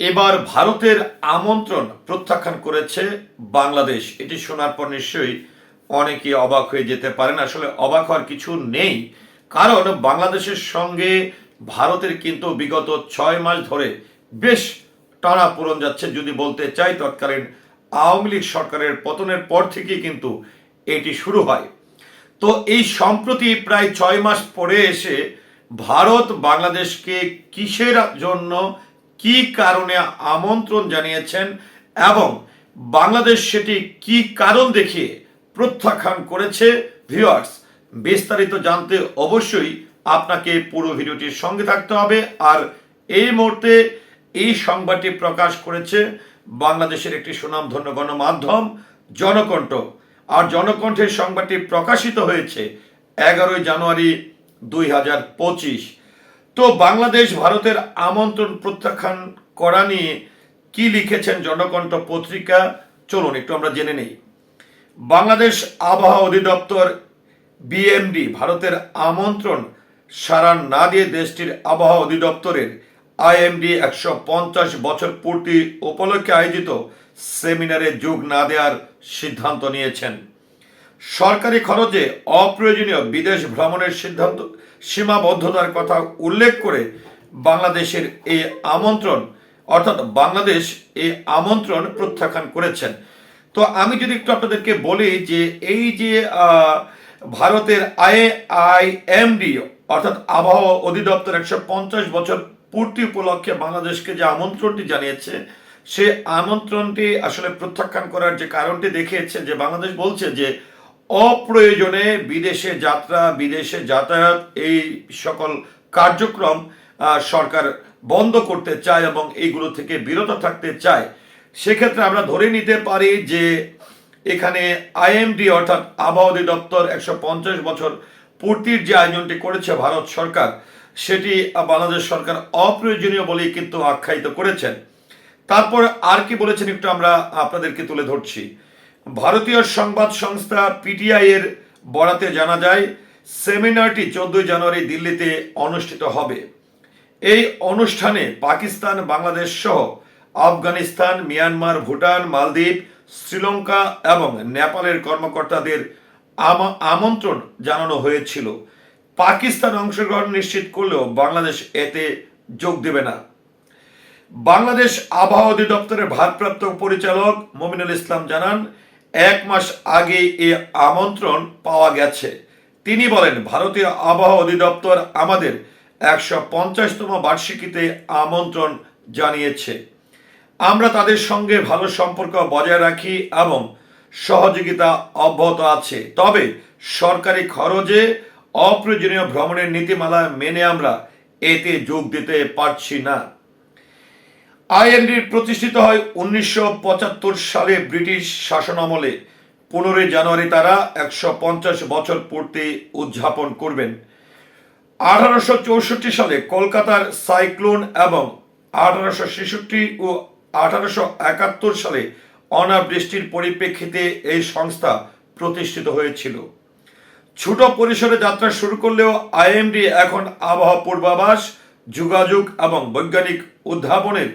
এবার ভারতের আমন্ত্রণ প্রত্যাখ্যান করেছে বাংলাদেশ। এটি শোনার পর নিশ্চয়ই অনেকে অবাক হয়ে যেতে পারেন। আসলে অবাক হওয়ার কিছু নেই, কারণ বাংলাদেশের সঙ্গে ভারতের কিন্তু বিগত ছয় মাস ধরে বেশ টানা পূরণ যাচ্ছে। যদি বলতে চাই, তৎকালীন আওয়ামী লীগ সরকারের পতনের পর থেকেই কিন্তু এটি শুরু হয়। তো এই সম্প্রতি প্রায় ছয় মাস পরে এসে ভারত বাংলাদেশকে কিসের জন্য কি কারণে আমন্ত্রণ জানিয়েছেন এবং বাংলাদেশ সেটি কি কারণ দেখিয়ে প্রত্যাখ্যান করেছে? ভিউয়ার্স, বিস্তারিত জানতে অবশ্যই আপনাকে পুরো ভিডিওটির সঙ্গে থাকতে হবে। আর এই মুহূর্তে এই সংবাদটি প্রকাশ করেছে বাংলাদেশের একটি সুনামধন্য গণমাধ্যম, জনকণ্ঠ। আর জনকণ্ঠের সংবাদটি প্রকাশিত হয়েছে এগারোই জানুয়ারি দুই হাজার পঁচিশ। তো বাংলাদেশ ভারতের আমন্ত্রণ প্রত্যাখ্যান করা নিয়ে কি লিখেছেন জনকণ্ঠ পত্রিকা? চলুন, একটু আমরা জেনে নেই। বাংলাদেশ আবহাওয়া অধিদপ্তর, বিএমডি, ভারতের আমন্ত্রণ সাড়া না দিয়ে দেশটির আবহাওয়া অধিদপ্তরের আইএমডি একশো পঞ্চাশ বছর পূর্তি উপলক্ষে আয়োজিত সেমিনারে যোগ না দেওয়ার সিদ্ধান্ত নিয়েছেন। সরকারি খরচে অপ্রয়োজনীয় বিদেশ ভ্রমণের সিদ্ধান্ত, সীমাবদ্ধতার কথা উল্লেখ করে বাংলাদেশের এই আমন্ত্রণ, অর্থাৎ বাংলাদেশ এই আমন্ত্রণ প্রত্যাখ্যান করেছেন। তো আমি যদি একটু আপনাদেরকে বলি যে এই যে ভারতের আই আই এমডি অর্থাৎ আবহাওয়া অধিদপ্তর একশো পঞ্চাশ বছর পূর্তি উপলক্ষে বাংলাদেশকে যে আমন্ত্রণটি জানিয়েছে, সে আমন্ত্রণটি আসলে প্রত্যাখ্যান করার যে কারণটি দেখিয়েছে যে বাংলাদেশ বলছে যে অপ্রয়োজনে বিদেশে যাত্রা, বিদেশে যাতায়াত এই সকল কার্যক্রম সরকার বন্ধ করতে চায় এবং এইগুলো থেকে বিরত থাকতে চায়। সেক্ষেত্রে আমরা ধরে নিতে পারি যে এখানে আইএমডি অর্থাৎ আবহাওয়া অধিদপ্তর একশো পঞ্চাশ বছর পূর্তির যে আয়োজনটি করেছে ভারত সরকার, সেটি বাংলাদেশ সরকার অপ্রয়োজনীয় বলেই কিন্তু আখ্যায়িত করেছেন। তারপর আর কি বলেছেন একটু আমরা আপনাদেরকে তুলে ধরছি। ভারতীয় সংবাদ সংস্থা পিটিআই এর বরাতে জানা যায়, সেমিনারটি চোদ্দই জানুয়ারি দিল্লিতে অনুষ্ঠিত হবে। এই অনুষ্ঠানে পাকিস্তান, বাংলাদেশ সহ আফগানিস্তান, মিয়ানমার, ভুটান, মালদ্বীপ, শ্রীলঙ্কা এবং নেপালের কর্মকর্তাদের আমন্ত্রণ জানানো হয়েছিল। পাকিস্তান অংশগ্রহণ নিশ্চিত করলেও বাংলাদেশ এতে যোগ দেবে না। বাংলাদেশ আবহাওয়া অধিদপ্তরের ভারপ্রাপ্ত পরিচালক মমিনুল ইসলাম জানান এক মাস আগে এ আমন্ত্রণ পাওয়া গেছে। তিনি বলেন, ভারতীয় আবহাওয়া অধিদপ্তর আমাদের একশো পঞ্চাশতম বার্ষিকীতে আমন্ত্রণ জানিয়েছে। আমরা তাদের সঙ্গে ভালো সম্পর্ক বজায় রাখি এবং সহযোগিতা অব্যাহত আছে। তবে সরকারি খরচে অপ্রয়োজনীয় ভ্রমণের নীতিমালা মেনে আমরা এতে যোগ দিতে পারছি না। আইএনডি প্রতিষ্ঠিত হয় উনিশশো পঁচাত্তর সালে ব্রিটিশ শাসনামলে। পনেরোই জানুয়ারি তারা একশো পঞ্চাশ বছর পূর্তি উদযাপন করবেন। আঠারোশো চৌষট্টি সালে কলকাতার সাইক্লোন এবং আঠারোশো ছেষট্টি ও আঠারোশো একাত্তর সালে অনাবৃষ্টির পরিপ্রেক্ষিতে এই সংস্থা প্রতিষ্ঠিত হয়েছিল। ছোট পরিসরে যাত্রা শুরু করলেও আইএমডি এখন আবহাওয়া পূর্বাভাস, যোগাযোগ এবং বৈজ্ঞানিক উদ্ভাবনের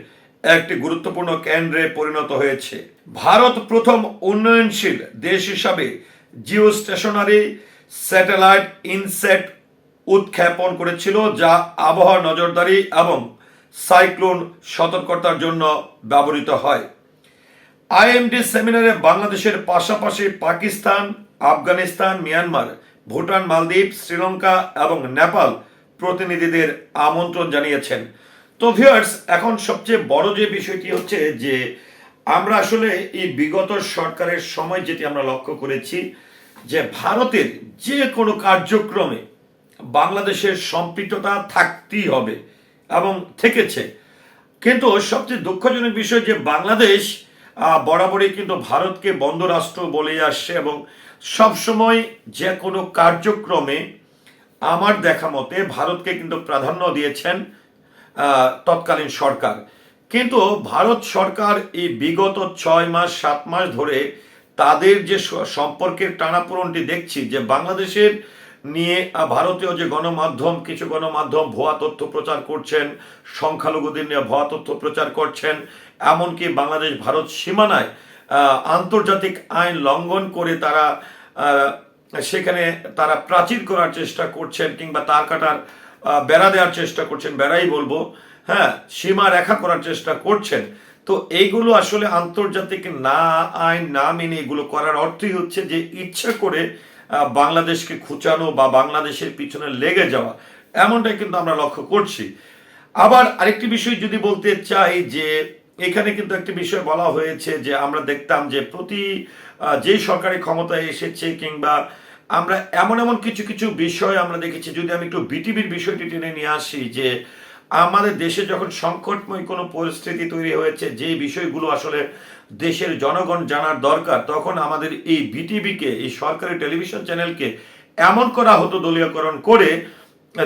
একটি গুরুত্বপূর্ণ কেন্দ্রে পরিণত হয়েছে। ভারত প্রথম উন্নয়নশীল দেশ হিসাবে জিও স্টেশনারি স্যাটেলাইট ইনসেট উৎক্ষেপণ করেছিল, যা আবহাওয়া নজরদারি এবং সাইক্লোন সতর্কতার জন্য ব্যবহৃত হয়। আইএমডি সেমিনারে বাংলাদেশের পাশাপাশি পাকিস্তান, আফগানিস্তান, মিয়ানমার, ভুটান, মালদ্বীপ, শ্রীলঙ্কা এবং নেপাল প্রতিনিধিদের আমন্ত্রণ জানিয়েছেন। তো ভিউয়ার্স এখন সবচেয়ে বড় যে বিষয়টি হচ্ছে যে, আমরা আসলে এই বিগত সরকারের সময় যেটি আমরা লক্ষ্য করেছি, যে ভারতের যে কোনো কার্যক্রমে বাংলাদেশের সম্পৃক্ততা থাকতেই হবে এবং থেকেছে। কিন্তু সবচেয়ে দুঃখজনক বিষয় যে বাংলাদেশ বরাবরই কিন্তু ভারতকে বন্ধ রাষ্ট্র বলে আসছে এবং সবসময় যে কোনো কার্যক্রমে আমার দেখা মতে ভারতকে কিন্তু প্রাধান্য দিয়েছেন তৎকালীন সরকার। কিন্তু ভারত সরকার এই বিগত ছয় মাস, সাত মাস ধরে তাদের যে সম্পর্কের টানাপোড়নটি দেখছি যে বাংলাদেশের নিয়ে ভারতীয় যে গণমাধ্যম, কিছু গণমাধ্যম ভুয়া তথ্য প্রচার করছেন, সংখ্যালঘুদের নিয়ে ভুয়া তথ্য প্রচার করছেন, এমনকি বাংলাদেশ ভারত সীমানায় আন্তর্জাতিক আইন লঙ্ঘন করে তারা সেখানে তারা প্রাচীর করার চেষ্টা করছেন কিংবা তার কাটার বেড়া দেওয়ার চেষ্টা করছেন, বেড়াই বলব। হ্যাঁ সীমা রেখা করার চেষ্টা করছেন। তো এইগুলো আসলে আন্তর্জাতিক না আইন, না মেনে এগুলো করার অর্থই হচ্ছে যে ইচ্ছা করে বাংলাদেশকে খুঁচানো বা বাংলাদেশের পিছনে লেগে যাওয়া। এমনটাই কিন্তু আমরা লক্ষ্য করছি। আবার আরেকটি বিষয় যদি বলতে চাই যে, এখানে কিন্তু একটি বিষয় বলা হয়েছে যে আমরা দেখতাম যে প্রতি যে সরকারি ক্ষমতায় এসেছে কিংবা আমরা এমন এমন কিছু কিছু বিষয় আমরা দেখেছি, যদি আমি একটু বিটিভির বিষয়টি টেনে নিয়ে আসি, যে আমাদের দেশে যখন সংকটময় কোনো পরিস্থিতি তৈরি হয়েছে, যে বিষয়গুলো আসলে দেশের জনগণ জানার দরকার, তখন আমাদের এই বিটিভিকে, এই সরকারি টেলিভিশন চ্যানেলকে এমন করা হতো দলীয়করণ করে,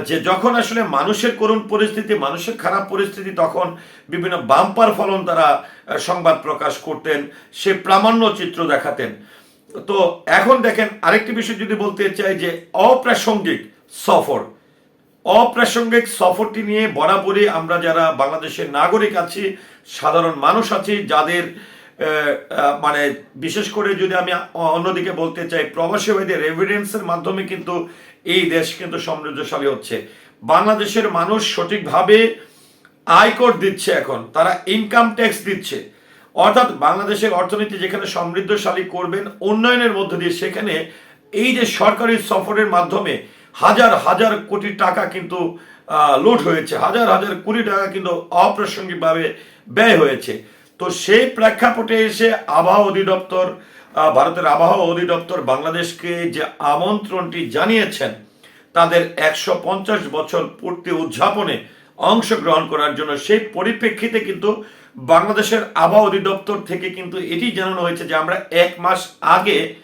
যে যখন আসলে মানুষের করুণ পরিস্থিতি, মানুষের খারাপ পরিস্থিতি, তখন বিভিন্ন বাম্পার ফলন তারা সংবাদ প্রকাশ করতেন, সে প্রামাণ্য চিত্র দেখাতেন। তো এখন দেখেন আরেকটি বিষয় যদি বলতে চাই যে অপ্রাসঙ্গিক সফর। অপ্রাসঙ্গিক সফরটি নিয়ে বরাবরই আমরা যারা বাংলাদেশের নাগরিক আছি, সাধারণ মানুষ আছি, যাদের মানে বিশেষ করে যদি আমি অন্যদিকে বলতে চাই প্রবাসী ভাইদের এভিডেন্সের মাধ্যমে কিন্তু এই দেশ কিন্তু সমৃদ্ধশালী হচ্ছে। বাংলাদেশের মানুষ সঠিকভাবে আয়কর দিচ্ছে এখন, তারা ইনকাম ট্যাক্স দিচ্ছে। অর্থাৎ বাংলাদেশের অর্থনীতি যেখানে সমৃদ্ধশালী করবেন, উন্নয়নের মধ্য দিয়ে সেখানে এই যে সরকারি সফরের মাধ্যমে হাজার হাজার কোটি টাকা কিন্তু লুট হয়েছে, হাজার হাজার কোটি টাকা কিন্তু অপ্রাসঙ্গিকভাবে ব্যয় হয়েছে। তো সেই প্রেক্ষাপটে এসে আবহাওয়া অধিদপ্তর ভারতের আবহাওয়া অধিদপ্তর বাংলাদেশকে যে আমন্ত্রণটি জানিয়েছেন, তাদের একশো পঞ্চাশ বছর পূর্তি উদযাপনে অংশগ্রহণ করার জন্য। সেই পরিপ্রেক্ষিতে কিন্তু বাংলাদেশের আবহাওয়া অধিদপ্তর থেকে কিন্তু এটি জানানো হয়েছে যে আমরা এক মাস আগে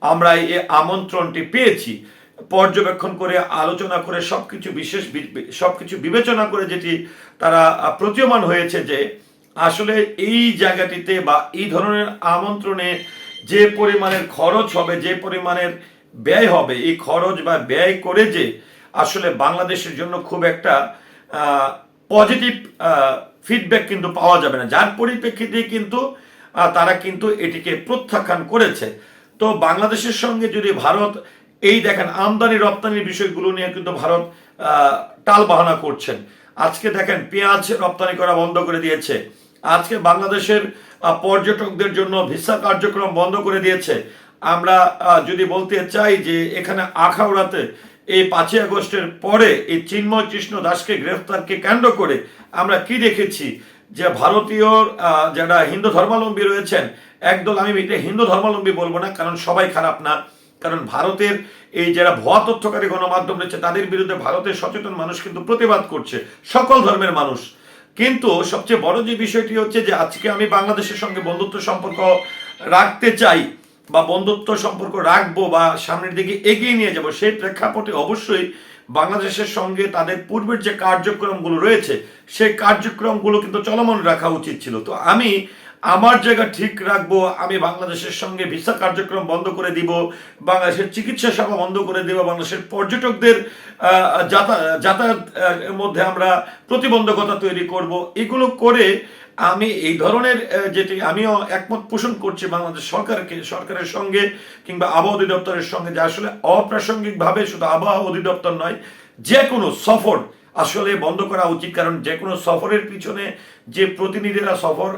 আমরা এই আমন্ত্রণটি পেয়েছি। পর্যবেক্ষণ করে, আলোচনা করে, সবকিছু বিশেষ বি- সবকিছু বিবেচনা করে যেটি তারা প্রতীয়মান হয়েছে যে আসলে এই জায়গাটিতে বা এই ধরনের আমন্ত্রণে যে পরিমাণের খরচ হবে, যে পরিমাণের ব্যয় হবে, এই খরচ বা ব্যয় করে যে আসলে বাংলাদেশের জন্য খুব একটা পজিটিভ ফিডব্যাক কিন্তু পাওয়া যাবে না। যার পরিপ্রেক্ষিতে কিন্তু তারা কিন্তু এটিকে প্রত্যাখ্যান করেছে। তো বাংলাদেশের সঙ্গে যদি ভারত, এই দেখেন, আমদানি রপ্তানির বিষয়গুলো নিয়ে কিন্তু ভারত টাল বাহানা করছেন। আজকে দেখেন, পেঁয়াজ রপ্তানি করা বন্ধ করে দিয়েছে। আজকে বাংলাদেশের পর্যটকদের জন্য ভিসা কার্যক্রম বন্ধ করে দিয়েছে। আমরা যদি বলতে চাই যে এখানে আখাউড়াতে এই পাঁচই আগস্টের পরে এই চিন্ময় কৃষ্ণ দাসকে গ্রেফতারকে কেন্দ্র করে আমরা কি দেখেছি? যে ভারতীয় যারা হিন্দু ধর্মাবলম্বী রয়েছেন, একদল আমি এটা হিন্দু ধর্মাবলম্বী বলব না, কারণ সবাই খারাপ না। কারণ ভারতের এই যারা ভুয়া তথ্যকারী গণমাধ্যম রয়েছে, তাদের বিরুদ্ধে ভারতের সচেতন মানুষ কিন্তু প্রতিবাদ করছে, সকল ধর্মের মানুষ। কিন্তু সবচেয়ে বড় যে বিষয়টি হচ্ছে যে, আজকে আমি বাংলাদেশের সঙ্গে বন্ধুত্ব সম্পর্ক রাখতে চাই বা বন্ধুত্ব সম্পর্ক রাখব বা সামনের দিকে এগিয়ে নিয়ে যাব, সেই প্রেক্ষাপটে অবশ্যই বাংলাদেশের সঙ্গে তাদের পূর্বের যে কার্যক্রমগুলো রয়েছে, সেই কার্যক্রমগুলো কিন্তু চলমান রাখা উচিত ছিল। তো আমি আমার জায়গা ঠিক রাখব আমি বাংলাদেশের সঙ্গে ভিসা কার্যক্রম বন্ধ করে দিব বাংলাদেশের চিকিৎসা সেবা বন্ধ করে দেব বাংলাদেশের পর্যটকদের আহ, যাতা- যাতায়াত মধ্যে আমরা প্রতিবন্ধকতা তৈরি করব। এগুলো করে আমি এই ধরনের যেটি আমিও একমত পোষণ করছি বাংলাদেশ সরকারকে সরকারের সঙ্গে কিংবা আবহাওয়া অধিদপ্তরের সঙ্গে যে আসলে অপ্রাসঙ্গিকভাবে শুধু আবহাওয়া অধিদপ্তর নয় যে কোনো সফর আসলে বন্ধ করা উচিত কারণ যে কোনো সফরের পিছনে যে প্রতিনিধিরা সফর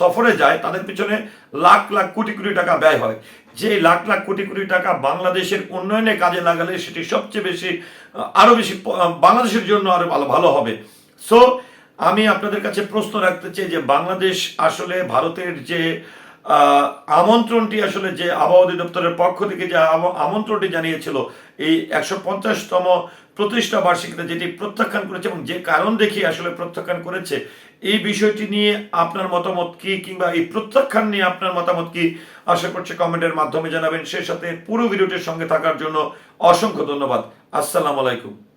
সফরে যায় তাদের পিছনে লাখ লাখ কোটি কোটি টাকা ব্যয় হয়। যে লাখ লাখ কোটি কোটি টাকা বাংলাদেশের উন্নয়নে কাজে লাগালে সেটি সবচেয়ে বেশি আহ, আরও বেশি বাংলাদেশের জন্য আরও ভালো ভালো হবে। সো আমি আপনাদের কাছে প্রশ্ন রাখতে চাই যে বাংলাদেশ আসলে ভারতের যে আমন্ত্রণটি আসলে যে আবহাওয়া অধিদপ্তরের পক্ষ থেকে যে আম- আমন্ত্রণটি জানিয়েছিল, এই একশো পঞ্চাশতম প্রতিষ্ঠা বার্ষিকীতে যেটি প্রত্যাখ্যান করেছে এবং যে কারণ দেখিয়ে আসলে প্রত্যাখ্যান করেছে, এই বিষয়টি নিয়ে আপনার মতামত কি কিংবা এই প্রত্যাখ্যান নিয়ে আপনার মতামত কি আশা করছি কমেন্টের মাধ্যমে জানাবেন। সেই সাথে পুরো ভিডিওটির সঙ্গে থাকার জন্য অসংখ্য ধন্যবাদ। আসসালামু আলাইকুম।